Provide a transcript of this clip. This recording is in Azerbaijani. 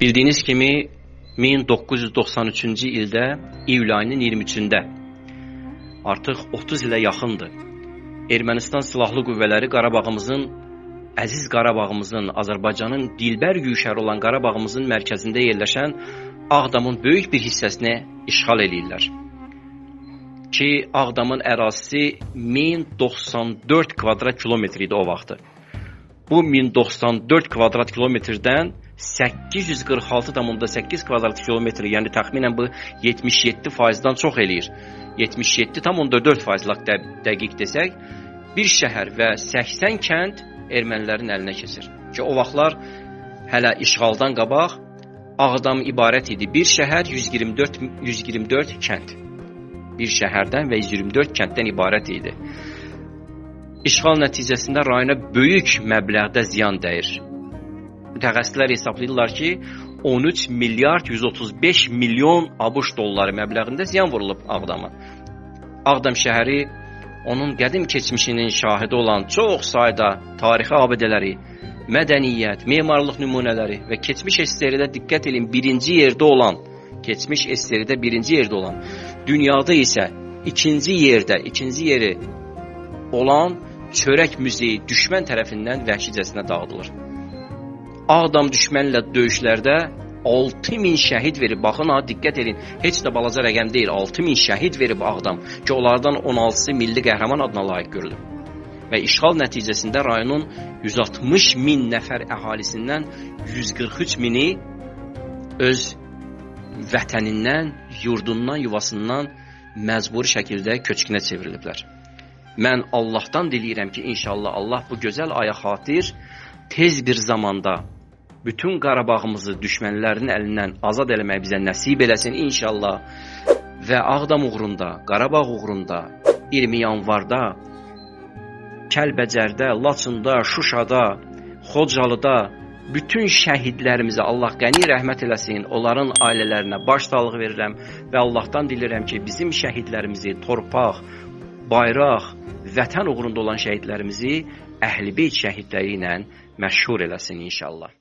Bildiyiniz kimi 1993-cü ildə iyul ayının 23-də artıq 30 ilə yaxındır. Ermənistan silahlı qüvvələri Qarabağımızın əziz Qarabağımızın, Azərbaycanın dilbər güşəri olan Qarabağımızın mərkəzində yerləşən Ağdamın böyük bir hissəsini işğal eləyirlər. Ki Ağdamın ərazisi 1094 kvadrat kilometr idi o vaxtı. Bu 1094 kvadrat kilometrdən 846,8 kvadrat kilometr, yəni təxminən bu 77%-dan çox eləyir. 77,4% laq də, dəqiq desək, bir şəhər və 80 kənd ermənilərin əlinə keçir. Ki o vaxtlar hələ işğaldan qabaq Ağdam ibarət idi. Bir şəhər 124 124 kənd. Bir şəhərdən və 124 kənddən ibarət idi. İşğal nəticəsində rayona böyük məbləğdə ziyan dəyir. Mütəxəssislər hesablayırlar ki, 13 milyard 135 milyon ABŞ dolları məbləğində ziyan vurulub Ağdama. Ağdam şəhəri onun qədim keçmişinin şahidi olan çox sayda tarixi abidələri, mədəniyyət, memarlıq nümunələri və keçmiş SSR-də diqqət edin birinci yerdə olan, keçmiş SSR-də birinci yerdə olan, dünyada isə ikinci yerdə, ikinci yeri olan çörək muzeyi düşmən tərəfindən vəhşicəsinə dağıdılır. Ağdam düşmənlə döyüşlərdə 6000 şəhid verib. Baxın ha, diqqət edin. Heç də balaca rəqəm deyil. 6000 şəhid verib Ağdam ki, onlardan 16-sı milli qəhrəman adına layiq görülüb. Və işğal nəticəsində rayonun 160 min nəfər əhalisindən 143 mini öz vətənindən, yurdundan, yuvasından məcburi şəkildə köçkünə çevriliblər. Mən Allahdan diləyirəm ki, inşallah Allah bu gözəl aya xatir tez bir zamanda bütün Qarabağımızı düşmənlərin əlindən azad eləmək bizə nəsib eləsin inşallah. Və Ağdam uğrunda, Qarabağ uğrunda 20 yanvarda Kəlbəcərdə, Laçında, Şuşada, Xocalıda bütün şəhidlərimizə Allah qəni rəhmət eləsin. Onların ailələrinə başsağlığı verirəm və Allahdan dilirəm ki, bizim şəhidlərimizi torpaq, bayraq, vətən uğrunda olan şəhidlərimizi Əhlibeyt şəhidləri ilə məşhur eləsin inşallah.